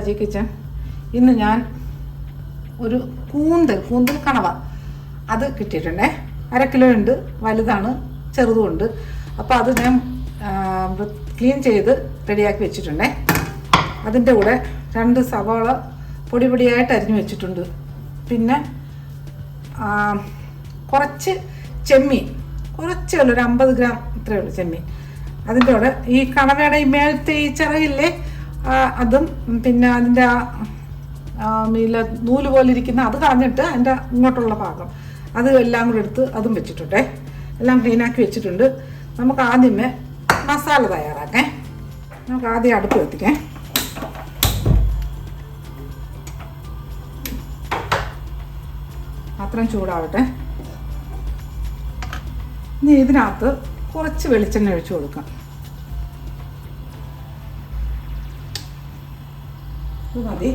Aji kitchen ഇന്ന് ഞാൻ ഒരു കൂന്തൽ കൂന്തൽ കണവ അത് കിട്ടിയിട്ടുണ്ടേ. അര കിലോ ഉണ്ട് വലുതാണ് ചെറുതുമുണ്ട് അപ്പോൾ അത് ഞാൻ ക്ലീൻ ചെയ്ത് റെഡിയാക്കി വെച്ചിട്ടുണ്ടേ. അതിന്റെ കൂടെ രണ്ട് സവാള പൊടി പൊടിയായിട്ട് അരിഞ്ഞു വെച്ചിട്ടുണ്ട്. പിന്നെ കുറച്ച് ചെമ്മീൻ കുറച്ചേ ഉള്ളൂ ഒരു അമ്പത് ഗ്രാം ഇത്രയേ ഉള്ളൂ ചെമ്മീൻ. അതിന്റെ കൂടെ ഈ കണവയുടെ ഈ മേലത്തെ ഈ അതും പിന്നെ അതിന്റെ ആ മീല നൂൽ പോലെ ഇരിക്കുന്ന അത് കളഞ്ഞിട്ട് അതിന്റെ ഇങ്ങോട്ടുള്ള ഭാഗം. അത് എല്ലാം കൂടെ എടുത്ത് അതും വെച്ചിട്ടുണ്ടേ എല്ലാം ക്ലീനാക്കി വെച്ചിട്ടുണ്ട്. നമുക്ക് ആദ്യമേ മസാല തയ്യാറാക്കേ. നമുക്ക് ആദ്യം അടുപ്പ് കത്തിക്കേ. അത്രയും ചൂടാവട്ടെ. ഇനി ഇതിനകത്ത് കുറച്ച് വെളിച്ചെണ്ണ ഒഴിച്ചു കൊടുക്കാം. ഇത് മതി.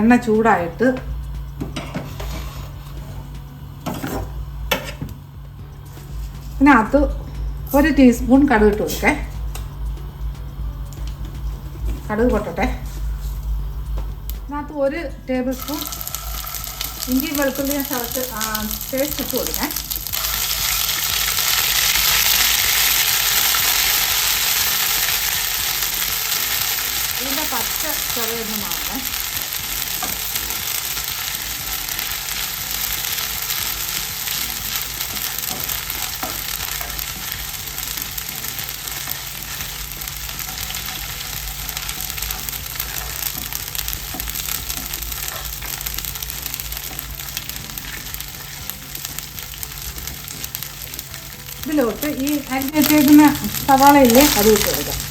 എണ്ണ ചൂടായിട്ട് ഇതിനകത്ത് ഒരു ടീസ്പൂൺ കടുക് ഇട്ട് കൊടുക്കേ. കടുക് പൊട്ടട്ടെ. അതിനകത്ത് ഒരു ടേബിൾ സ്പൂൺ ഇഞ്ചി വെളുത്തുള്ളിയും ചതച്ച് പേസ്റ്റ് ഇട്ട് കൊടുക്കേ ഇതിന്റെ പച്ച ചുവയൊന്ന് മാറണേ ഇതിലോട്ട് ഈ അരിഞ്ഞ് വെച്ചേക്കുന്ന സവാളയില്ലേ അത് ഇട്ട് കൊടുക്കാം.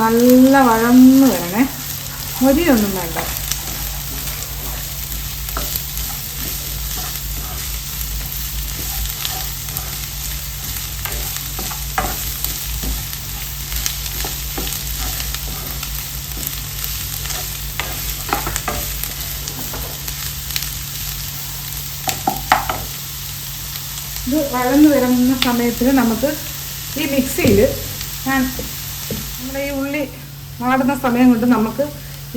നല്ല വഴന്ന് വരണേ. മൊരിയൊന്നും വേണ്ട. ഇത് വഴന്ന് വരുന്ന സമയത്തിൽ നമുക്ക് ഈ മിക്സിയിൽ ഞാൻ നമ്മുടെ ഈ ഉള്ളി വാടുന്ന സമയം കൊണ്ട് നമുക്ക്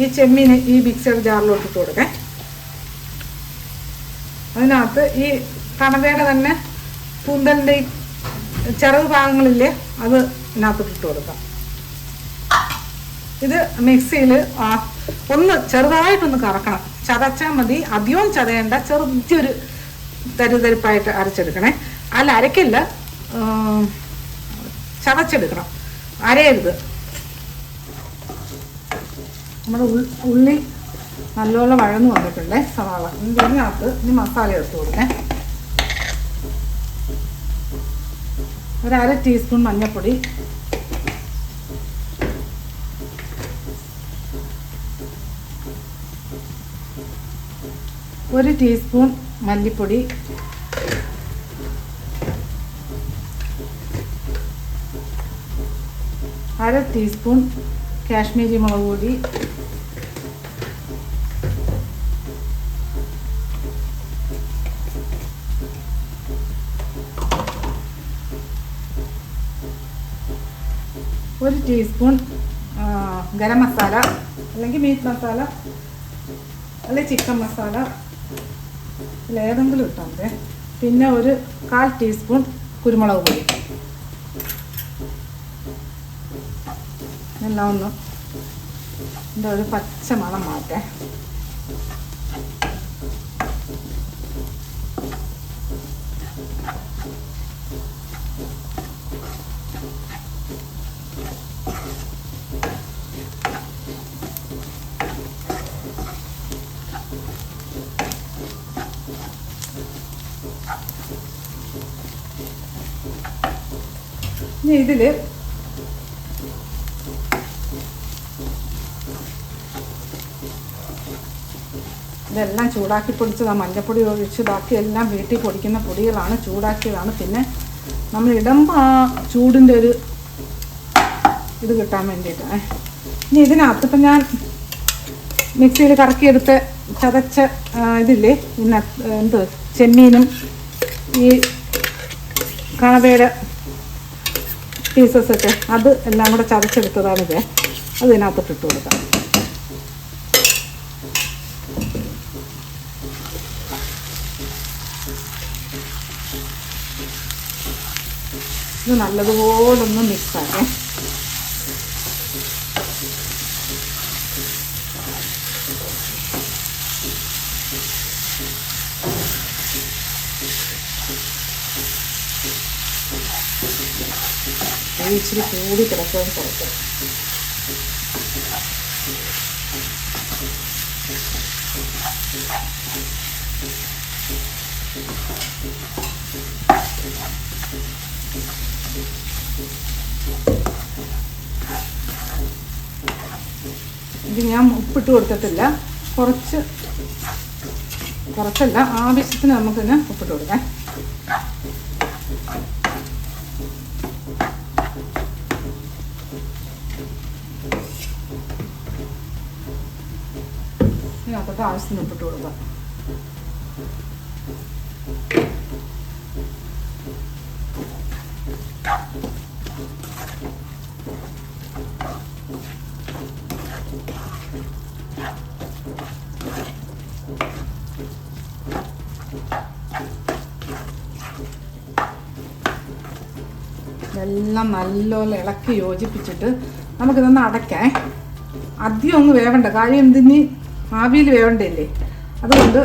ഈ ചെമ്മീന് ഈ മിക്സിയുടെ ജാറിലോട്ട് ഇട്ട് കൊടുക്കാം. അതിനകത്ത് ഈ കണവയുടെ തന്നെ കൂന്തലിന്റെ ഈ ചെറു ഭാഗങ്ങളില്ലേ അത് ഇതിനകത്തോട്ട് ഇട്ട് കൊടുക്കാം. ഇത് മിക്സിയിൽ ഒന്ന് ചെറുതായിട്ടൊന്ന് കറക്കണം. ചതച്ചാൽ മതി. അധികവും ചതയേണ്ട. ചെറുതൊരു തരുതരിപ്പായിട്ട് അരച്ചെടുക്കണേ. അല്ല അരക്കില്ല ചതച്ചെടുക്കണം. അരയരുത്. നമ്മുടെ ഉള്ളി നല്ലോണം വഴന്നു വന്നിട്ടുണ്ടേ സവാള. ഇതിനകത്ത് ഇനി മസാല എടുത്ത് കൊടുക്കേ ഒരു അര ടീസ്പൂൺ മഞ്ഞൾപ്പൊടി. ഒരു ടീസ്പൂൺ മല്ലിപ്പൊടി അര ടീസ്പൂൺ കാശ്മീരി മുളക് പൊടി ഒരു ടീസ്പൂൺ ആ, ഗരം മസാല അല്ലെങ്കിൽ മീറ്റ് മസാല അല്ലെങ്കിൽ ചിക്കൻ മസാല ഇതിലേതെങ്കിലും ഇട്ടാൽ മതി. പിന്നെ ഒരു കാൽ ടീസ്പൂൺ കുരുമുളക് പൊടി. എല്ലാം ഒന്ന് ഇതിന്റെ ഒരു പച്ച മണം മാറ്റേ. ഇനി ഇതിൽ ഇതെല്ലാം ചൂടാക്കി പൊടിച്ചതാണ് മഞ്ഞപ്പൊടി ഒഴിച്ച് ബാക്കിയെല്ലാം വീട്ടിൽ പൊടിക്കുന്ന പൊടികളാണ് ചൂടാക്കിയതാണ്. പിന്നെ നമ്മൾ ഇടുമ്പോൾ ആ ചൂടിന്റെ ഒരു ഇത് കിട്ടാൻ വേണ്ടിയിട്ടാണ് ഇനി ഇതിനകത്ത് ഇപ്പം ഞാൻ മിക്സിയിൽ കറക്കിയെടുത്ത് ചതച്ച ഇതില്ലേ? പിന്നെ എന്ത്? ചെമ്മീനും ഈ കണവയുടെ പീസസ് ഒക്കെ. അത് എല്ലാം കൂടെ ചതച്ചെടുത്തതാണിത് അതിനകത്തോട്ട് ഇട്ട് കൊടുക്കാം. ഇത് നല്ലതുപോലൊന്ന് മിക്സാക്കേ അത് ഇച്ചിരി കൂടി കിടക്കാൻ കുറയ്ക്കാം ഇത് ഞാൻ ഉപ്പിട്ട് കൊടുത്തിട്ടില്ല. കുറച്ച് കുറച്ചല്ല ആവശ്യത്തിന് നമുക്കിന്ന് ഉപ്പിട്ട് കൊടുക്കാം. ഇതിനകത്തോട്ട് ആവശ്യത്തിന് ഉപ്പിട്ട് കൊടുക്കാം എല്ലാം നല്ലപോലെ ഇളക്കി യോജിപ്പിച്ചിട്ട് നമുക്കിതൊന്ന് അടയ്ക്കാം. അധികം ഒന്ന് വേവണ്ട. കാര്യം എന്തിന്? ആവിയിൽ വേവണ്ടല്ലേ? അതുകൊണ്ട്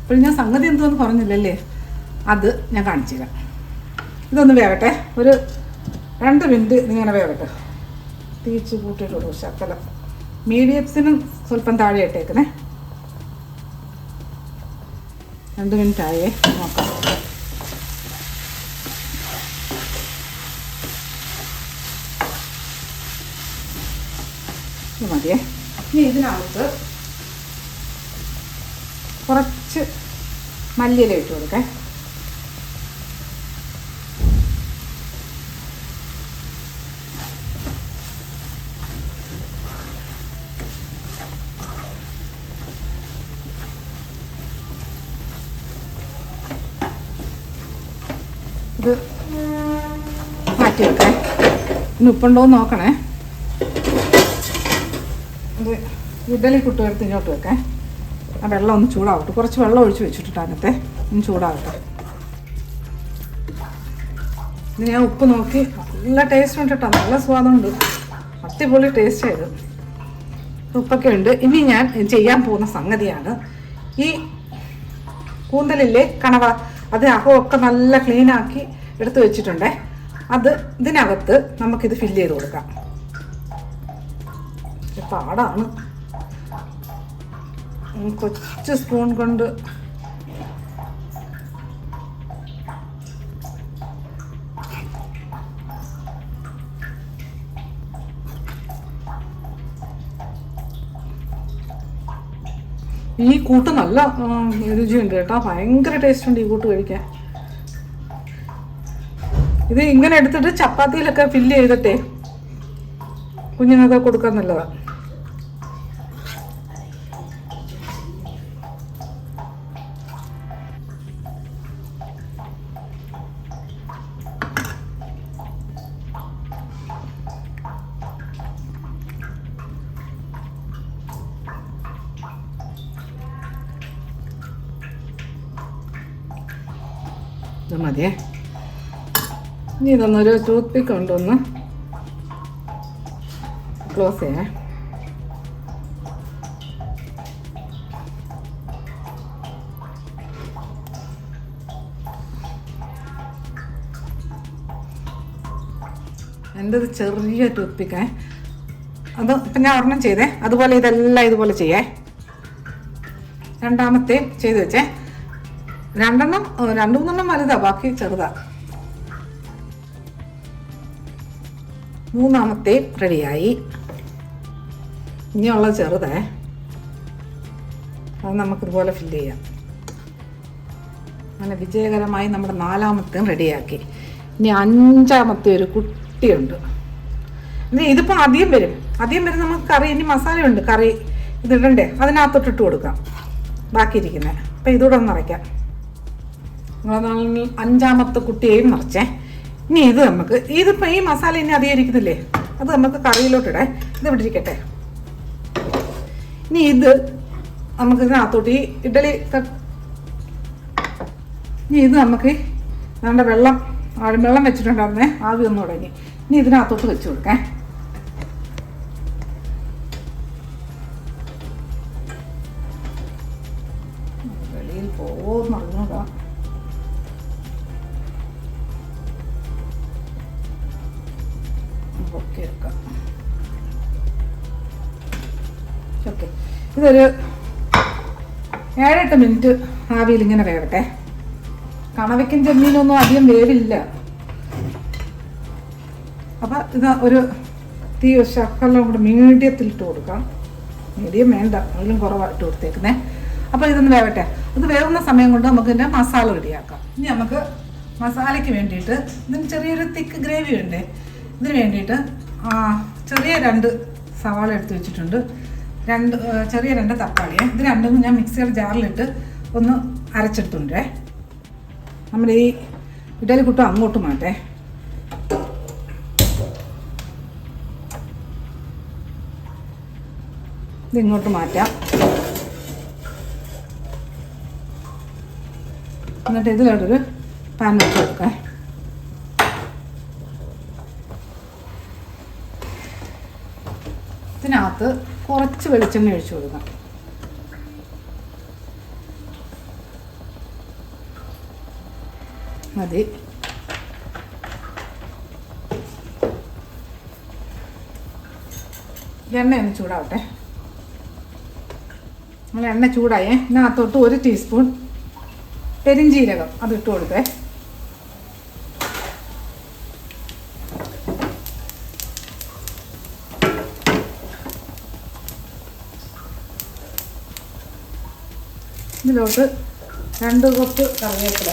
ഇപ്പോൾ ഞാൻ സംഗതി എന്തോന്ന് പറഞ്ഞില്ലല്ലേ? അത് ഞാൻ കാണിച്ചു തരാം. ഇതൊന്ന് വേവട്ടെ. ഒരു രണ്ട് മിനിറ്റ് ഇങ്ങനെ വേവട്ടെ. തീച്ച് കൂട്ടിയിട്ടുള്ളൂ ശക്കലം മീഡിയത്തിനും സ്വല്പം താഴെ ഇട്ടേക്കണേ. രണ്ട് മിനിറ്റ് ആയേ നോക്കാം ഇത് മതിയേ ഇനി ഇതിനകത്ത് കുറച്ച് മല്ലിയില ഇട്ട് കൊടുക്കേ. ഇത് മാറ്റി വെക്കേ. ഇനി ഉപ്പുണ്ടോ നോക്കണേ ഇത് ഇഡലി കുട്ടുകടുത്ത് ഇങ്ങോട്ട് വെക്കേ. ആ വെള്ളം ഒന്ന് ചൂടാവട്ടെ. കുറച്ച് വെള്ളം ഒഴിച്ച് വെച്ചിട്ടുണ്ട് അതിനകത്തെ ഒന്ന് ചൂടാവട്ടെ. ഇനി ഞാൻ ഉപ്പ് നോക്കി. നല്ല ടേസ്റ്റ് ഉണ്ട് കേട്ടോ നല്ല സ്വാദമുണ്ട് അടിപൊളി ടേസ്റ്റ് ആയത് ഉപ്പൊക്കെ ഉണ്ട്. ഇനി ഞാൻ ചെയ്യാൻ പോകുന്ന സംഗതിയാണ് ഈ കൂന്തലില്ലേ കണവ? അത് അകമൊക്കെ നല്ല ക്ലീനാക്കി എടുത്ത് വെച്ചിട്ടുണ്ടേ. അത് ഇതിനകത്ത് നമുക്കിത് ഫില്ല് ചെയ്ത് കൊടുക്കാം. പാടാണ്. കൊച്ചു സ്പൂൺ കൊണ്ട്. ഈ കൂട്ട് നല്ല രുചിയുണ്ട് കേട്ടോ. ഭയങ്കര ടേസ്റ്റ് ഉണ്ട് ഈ കൂട്ട് കഴിക്കാൻ. ഇത് ഇങ്ങനെ എടുത്തിട്ട് ചപ്പാത്തിയിലൊക്കെ ഫില്ല് ചെയ്തിട്ടേ കുഞ്ഞുങ്ങൾക്ക് കൊടുക്കാൻ നല്ലതാണ് ഇത് മതിയേ. ഇനി ഇതൊന്നൊരു ടൂത്ത് പിക്ക് കൊണ്ടൊന്ന് ക്ലോസ് ചെയ്യേ എന്റെ ഒരു ചെറിയ ടൂത്ത് പിക്കേ അത് ഇപ്പം ഞാൻ ഒരെണ്ണം ചെയ്തേ. അതുപോലെ ഇതെല്ലാം ഇതുപോലെ ചെയ്യേ. രണ്ടാമത്തെ ചെയ്ത് വെച്ചേ. രണ്ടെണ്ണം രണ്ടു മൂന്നെണ്ണം വലുതാ ബാക്കി ചെറുതാ. മൂന്നാമത്തെ റെഡിയായി. ഇനിയുള്ള ചെറുതേ. അത് നമുക്കിതുപോലെ ഫില്ല് ചെയ്യാം. അങ്ങനെ വിജയകരമായി നമ്മുടെ നാലാമത്തെയും റെഡിയാക്കി. ഇനി അഞ്ചാമത്തെ ഒരു കുട്ടിയുണ്ട്. ഇതിപ്പോൾ അധികം വരും. അധികം വരും നമുക്ക് കറി ഇനി മസാലയുണ്ട്. കറി ഇതിടണ്ടേ? അതിനകത്തോട്ട് ഇട്ട് കൊടുക്കാം. ബാക്കിയിരിക്കുന്നത് അപ്പം ഇതൂടെ ഒന്ന് നിറയ്ക്കാം അഞ്ചാമത്തെ കുട്ടിയെയും നിറച്ചേ ഇനി ഇത് നമുക്ക് ഇതിപ്പോൾ ഈ മസാല ഇനി അധികം ഇരിക്കുന്നില്ലേ അത് നമുക്ക് കറിയിലോട്ടിടേ. ഇത് ഇവിടെ ഇരിക്കട്ടെ. ഇനി ഇത് നമുക്ക് ഇതിനകത്തോട്ട് ഈ ഇഡലി ഇനി ഇത് നമുക്ക് നമ്മുടെ വെള്ളം വെള്ളം വെച്ചിട്ടുണ്ടായിരുന്നേ ആവി ഒന്ന് തുടങ്ങി. ഇനി ഇതിനകത്തോട്ട് വെച്ച് കൊടുക്കാം. ഇതൊരു ഏഴെട്ട് മിനിറ്റ് ആവിയിൽ ഇങ്ങനെ വേവട്ടെ. കണവയ്ക്കും ചെമ്മീനൊന്നും അധികം വേവില്ല. അപ്പം ഇത് ഒരു തീ ശക്കെല്ലാം കൂടെ മീഡിയത്തിൽ ഇട്ട് കൊടുക്കാം. മീഡിയം വേണ്ട അതിലും കുറവായിട്ട് കൊടുത്തേക്കുന്നേ. അപ്പോൾ ഇതൊന്ന് വേവട്ടെ. ഇത് വേവുന്ന സമയം കൊണ്ട് നമുക്ക് ഇതിന്റെ മസാല റെഡിയാക്കാം. ഇനി നമുക്ക് മസാലയ്ക്ക് വേണ്ടിയിട്ട് ഇതിന് ചെറിയൊരു തിക്ക് ഗ്രേവി ഉണ്ട്. ഇതിന് വേണ്ടിയിട്ട് ചെറിയ രണ്ട് സവാള എടുത്ത് വെച്ചിട്ടുണ്ട്. രണ്ട് ചെറിയ രണ്ട് തക്കാളിയെ ഇത് രണ്ടും ഞാൻ മിക്സിയുടെ ജാറിലിട്ട് ഒന്ന് അരച്ചിട്ടുണ്ട് നമ്മുടെ ഈ ഇഡലി കുട്ടം അങ്ങോട്ട് മാറ്റേ. ഇത് ഇങ്ങോട്ട് മാറ്റാം. എന്നിട്ട് ഇതിലോട്ടൊരു പാൻ വെച്ച് കൊടുക്കാം. ഇതിനകത്ത് കുറച്ച് വെളിച്ചെണ്ണ ഒഴിച്ചു കൊടുക്കാം. മതി. എണ്ണ ഒന്ന് ചൂടാവട്ടെ. നമ്മൾ എണ്ണ ചൂടായേ. ഇതിനകത്തോട്ട് ഒരു ടീസ്പൂൺ പെരിഞ്ജീരകം അത് ഇട്ട് കൊടുത്തേ. ഇതിലോട്ട് രണ്ട് കപ്പ് കറിവേപ്പില.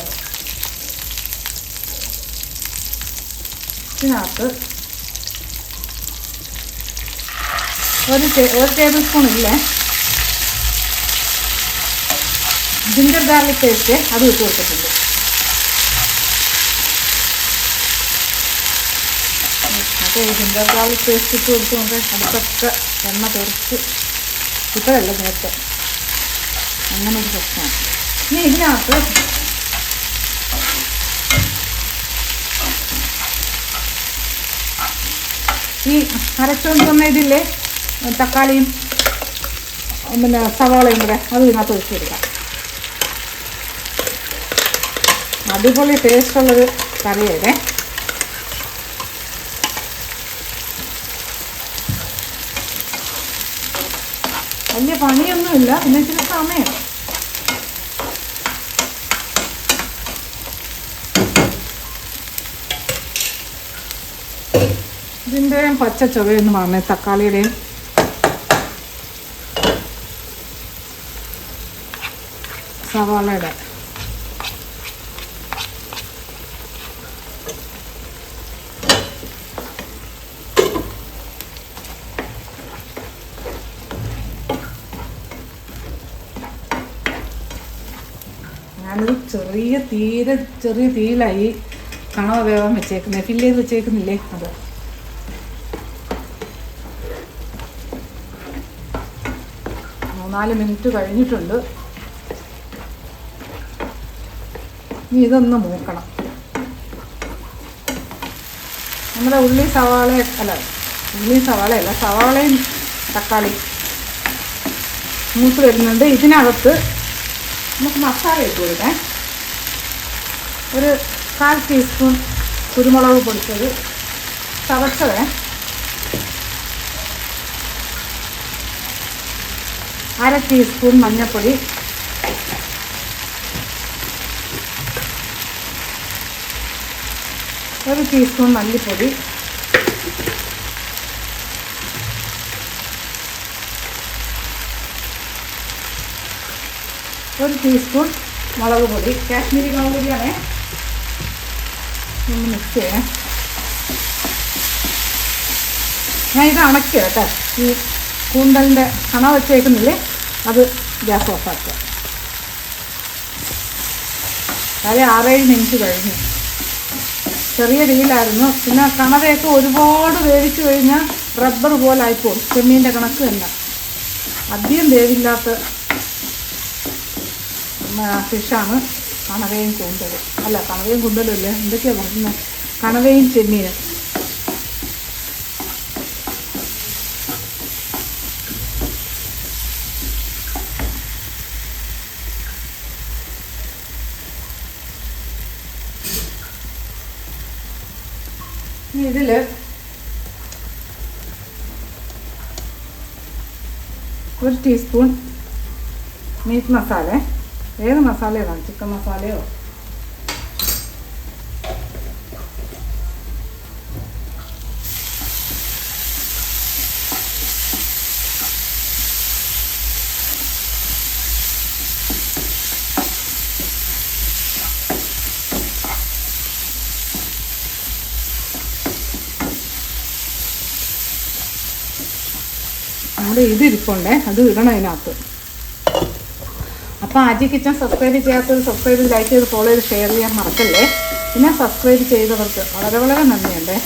ഇതിനകത്ത് ഒരു ഒരു ടേബിൾ സ്പൂൺ ഇല്ലേ? ജിഞ്ചർ ഗാർലിക് പേസ്റ്റ് അത് ഇട്ട് കൊടുത്തിട്ടുണ്ട്. അപ്പോൾ ജിഞ്ചർ ഗാർലിക് പേസ്റ്റ് ഇട്ട് കൊടുത്ത് നമുക്ക് അടുത്തൊക്കെ എണ്ണ തെറിച്ച് ഇപ്പോഴല്ല നേരത്തെ. അങ്ങനെ ഒരു പ്രശ്നമാണ് ഇനി ഇതിനകത്ത് ഈ അരച്ചുകൊണ്ട് വന്ന ഇതില്ലേ തക്കാളിയും പിന്നെ സവാളയും കൂടെ അത് ഇതിനകത്ത് ഒഴിച്ച് കൊടുക്കാം. അടിപൊളി ടേസ്റ്റുള്ളൊരു കറിയാണേ വലിയ പണിയൊന്നുമില്ല പിന്നെ ഇച്ചിരി സമയം. ഇതിന്റെയും പച്ച ചൊവയെന്ന് മാറണേ തക്കാളിയുടെയും സവാളയുടെ. ഞാനൊരു ചെറിയ തീരെ ചെറിയ തീയിലായി കണവ വേവാൻ വെച്ചേക്കുന്നത് ഫില്ല് ചെയ്ത് വെച്ചേക്കുന്നില്ലേ അത്? മൂന്നാൽ മിനിറ്റ് കഴിഞ്ഞിട്ടുണ്ട്. ഇനി ഇതൊന്ന് മൂക്കണം. നമ്മുടെ ഉള്ളി സവാള അല്ല ഉള്ളി സവാളയല്ല സവാളയും തക്കാളി മൂത്ത് വരുന്നുണ്ട്. ഇതിനകത്ത് നമുക്ക് മസാല ഇട്ട് കൊടുക്കാം. ഒരു കാൽ ടീസ്പൂൺ കുരുമുളക് പൊടിച്ചത് ചതച്ചത്. അര ടീസ്പൂൺ മഞ്ഞൾപ്പൊടി ഒരു ടീസ്പൂൺ മല്ലിപ്പൊടി. ഒരു ടീസ്പൂൺ മുളക് പൊടി. കാശ്മീരി മുളക് പൊടിയാണേ. ഒന്ന് മിക്സ് ചെയ്യാം ഞാൻ ഇത് അണയ്ക്കുക കേട്ടോ. ഈ കൂന്തലിന്റെ കണ വെച്ചേക്കുന്നില്ലേ? അത് ഗ്യാസ് ഓഫാക്കുക. കാര്യം ആറേഴ് മിനിറ്റ് കഴിഞ്ഞു. ചെറിയ രീതിയിലായിരുന്നു. പിന്നെ കണവയൊക്കെ ഒരുപാട് വേവിച്ച് കഴിഞ്ഞാൽ റബ്ബർ പോലെ പോലായിപ്പോവും ചെമ്മീന്റെ കണക്ക് തന്നെ. അധികം വേവില്ലാത്ത ഫിഷാണ് കണവയും കൂന്തലും. അല്ല കണവയും കൂന്തലും അല്ലേ? എന്തൊക്കെയാണ് പറയുന്നത് കണവയും ചെമ്മീനും. ഇതിൽ ഒരു ടീസ്പൂൺ മീറ്റ് മസാല ഏത് മസാലയാണ് ചിക്കൻ മസാലയോ നമ്മുടെ ഇത് ഇരിപ്പുണ്ടേ അത് ഇടണം അതിനകത്ത്. അപ്പോൾ ആജി കിച്ചൺ സബ്സ്ക്രൈബ് ചെയ്യാത്തത് സബ്സ്ക്രൈബ് ലൈക്ക് ചെയ്ത് ഫോളോ ചെയ്ത് ഷെയർ ചെയ്യാൻ മറക്കല്ലേ? പിന്നെ സബ്സ്ക്രൈബ് ചെയ്തവർക്ക് വളരെ വളരെ നന്ദിയുണ്ടേ.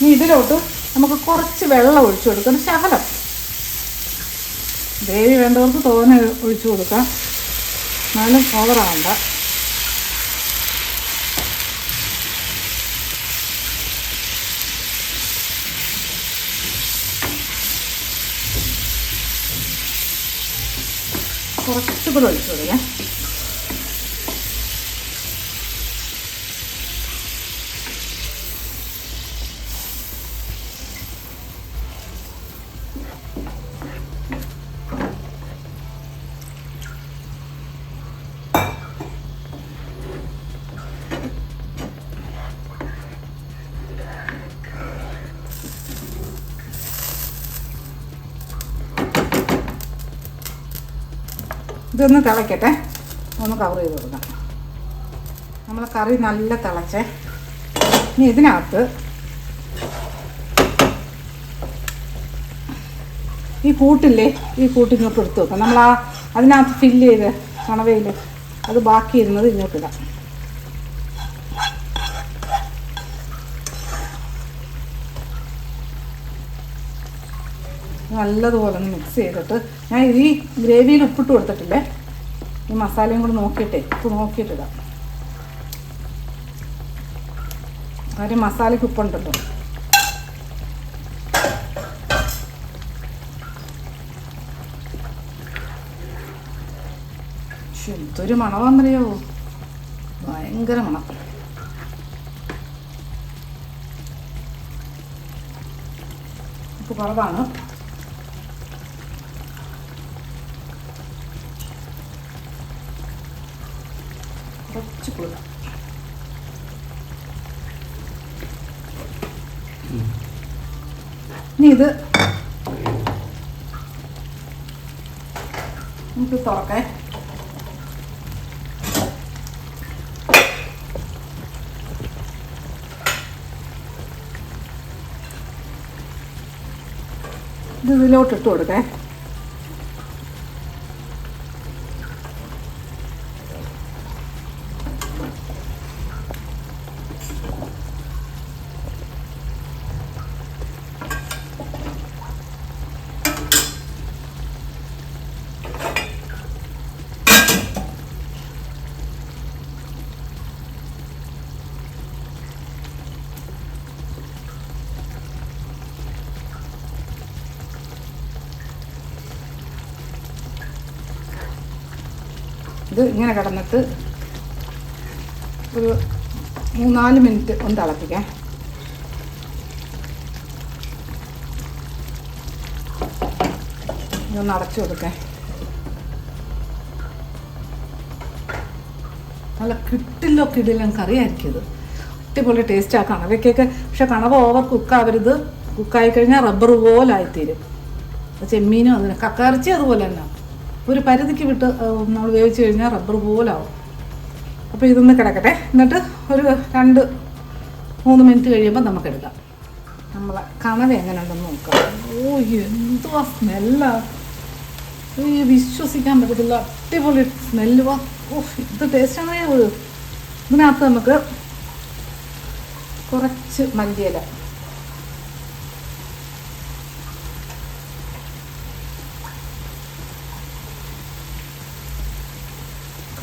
ഇനി ഇതിലോട്ട് നമുക്ക് കുറച്ച് വെള്ളം ഒഴിച്ചു കൊടുക്കണം ശകലം. ഗ്രേവി വേണ്ടവർക്ക് തോനെ ഒഴിച്ചു കൊടുക്കാം. എന്നാലും ഓവറാവണ്ട കുറച്ചുകൂടെ ഒഴിച്ചു കൊടുക്കാം ഇതൊന്ന് തിളയ്ക്കട്ടെ ഒന്ന് കവർ ചെയ്ത് കൊടുക്കാം. നമ്മൾ കറി നല്ല തിളച്ചേ. ഇനി ഇതിനകത്ത് ഈ കൂട്ടില്ലേ? ഈ കൂട്ട് ഇങ്ങോട്ട് എടുത്ത് വെക്കാം. നമ്മൾ ആ അതിനകത്ത് ഫില്ല് ചെയ്ത് കണവയിൽ അത് ബാക്കി ഇരുന്നത് ഇങ്ങോട്ടിടാം നല്ലതുപോലെ ഒന്ന് മിക്സ് ചെയ്തിട്ട് ഞാൻ ഈ ഗ്രേവിയിൽ ഉപ്പിട്ട് കൊടുത്തിട്ടില്ലേ? ഈ മസാലയും കൂടി നോക്കിയിട്ടേ ഉപ്പ് നോക്കിയിട്ടിടാം കാര്യം മസാലയ്ക്ക് ഉപ്പുണ്ടല്ലോ. എന്തൊരു മണമാണെന്നറിയോ ഭയങ്കര മണം. ഉപ്പ് കുറവാണ്. ഇനി ഇത് നമുക്ക് തുറക്കേ. ഇത് ഇതിലോട്ട് ഇട്ട് കൊടുക്കേ. ഇത് ഇങ്ങനെ കിടന്നിട്ട് ഒരു മൂന്നാൽ മിനിറ്റ് ഒന്ന് തിളപ്പിക്കാം. ഇതൊന്ന് അടച്ചു കൊടുക്കാം. നല്ല കിട്ടില്ലോ കിടിലും കറിയായിരിക്കും ഇത്. അടിപൊളി ടേസ്റ്റ് ആ കണവയ്ക്കൊക്കെ പക്ഷെ കണവ ഓവർ കുക്കാവരുത് കുക്കായി കഴിഞ്ഞാൽ റബ്ബർ പോലായിത്തീരും. ചെമ്മീനും അതിന് കക്കയിറച്ചി അതുപോലെ തന്നെ. ഒരു പരിധിക്ക് വിട്ട് നമ്മൾ വേവിച്ച് കഴിഞ്ഞാൽ റബ്ബർ പോലാവും. അപ്പോൾ ഇതൊന്ന് കിടക്കട്ടെ. എന്നിട്ട് ഒരു രണ്ട് മൂന്ന് മിനിറ്റ് കഴിയുമ്പോൾ നമുക്ക് എടുക്കാം. നമ്മളെ കണവ എങ്ങനെ ഉണ്ടെന്ന് നോക്കാം. ഓ എന്തുവാ സ്മെല്ലാ ഈ വിശ്വസിക്കാൻ പറ്റത്തില്ല. അടിപൊളി സ്മെല്ല് വാ ഓ ഇത് ടേസ്റ്റാണ് ഇതിനകത്ത് നമുക്ക് കുറച്ച് മല്ലിയില.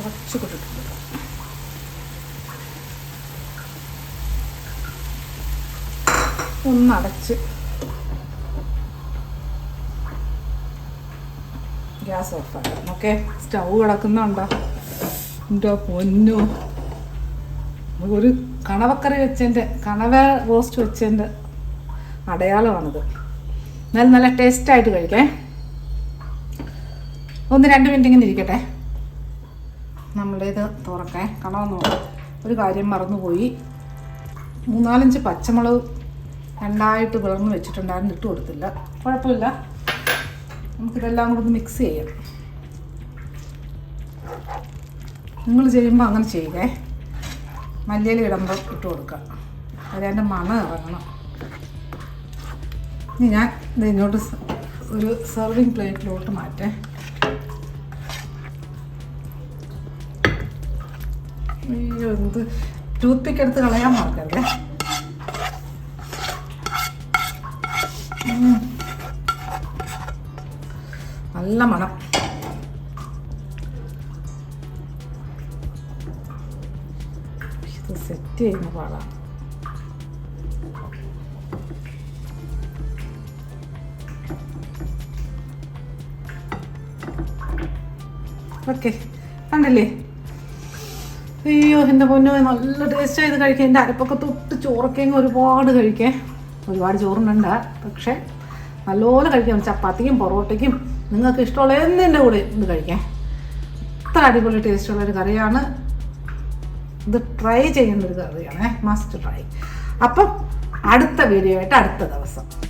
കുറച്ച് കൊടുത്തിട്ടുണ്ട് ഒന്നടച്ച്. ഗ്യാസ് ഓഫാക്കാം ഓക്കെ? സ്റ്റൗ കിടക്കുന്നുണ്ടോ? എന്തോ പൊന്നു. ഒരു കണവക്കറി വെച്ചതിന്റെ കണവ റോസ്റ്റ് വെച്ചതിന്റെ അടയാളമാണിത്. എന്നാലും നല്ല ടേസ്റ്റായിട്ട് കഴിക്കേ. ഒന്ന് രണ്ട് മിനിറ്റ് ഇങ്ങനെ ഇരിക്കട്ടെ. നമ്മളുടേത് തുറക്കാൻ കളർ നോക്കാം ഒരു കാര്യം മറന്നുപോയി. മൂന്നാലഞ്ച് പച്ചമുളക് രണ്ടായിട്ട് വിളർന്ന് വെച്ചിട്ടുണ്ടായിരുന്നു ഇട്ട് കൊടുത്തില്ല. കുഴപ്പമില്ല. നമുക്കിതെല്ലാം കൂടെ ഒന്ന് മിക്സ് ചെയ്യാം. നിങ്ങൾ ചെയ്യുമ്പോൾ അങ്ങനെ ചെയ്യേ മല്ലിയില ഇടുമ്പോൾ ഇട്ട് കൊടുക്കുക. അതിന്റെ മണം ഇറങ്ങണം. ഇനി ഞാൻ ഇത് ഇങ്ങോട്ട് ഒരു സെർവിങ് പ്ലേറ്റിലോട്ട് മാറ്റേ. അയ്യോ എന്ത് ടൂത്ത് പിക്ക് എടുത്ത് കളയാൻ മറക്കല്ലേ. നല്ല മണം. ഇത് സെറ്റ് ചെയ്യുന്ന പാടാണ് ഓക്കെ കണ്ടില്ലേ? അയ്യോ എന്റെ പൊന്നോ നല്ല ടേസ്റ്റ് ആയത് കഴിക്കാം എന്റെ അരപ്പൊക്കെ തൊട്ട് ചോറൊക്കെയെങ്കിൽ ഒരുപാട് കഴിക്കേ. ഒരുപാട് ചോറുണ്ട് പക്ഷേ നല്ലപോലെ കഴിക്കാം. ചപ്പാത്തിക്കും പൊറോട്ടയ്ക്കും നിങ്ങൾക്ക് ഇഷ്ടമുള്ള എന്തിന്റെ കൂടെ ഇത് കഴിക്കാം. അത്ര അടിപൊളി ടേസ്റ്റുള്ള ഒരു കറിയാണ്. ഇത് ട്രൈ ചെയ്യേണ്ട ഒരു കറിയാണ്. മസ്റ്റ് ട്രൈ അപ്പം അടുത്ത വീഡിയോ ആയിട്ട് അടുത്ത ദിവസം.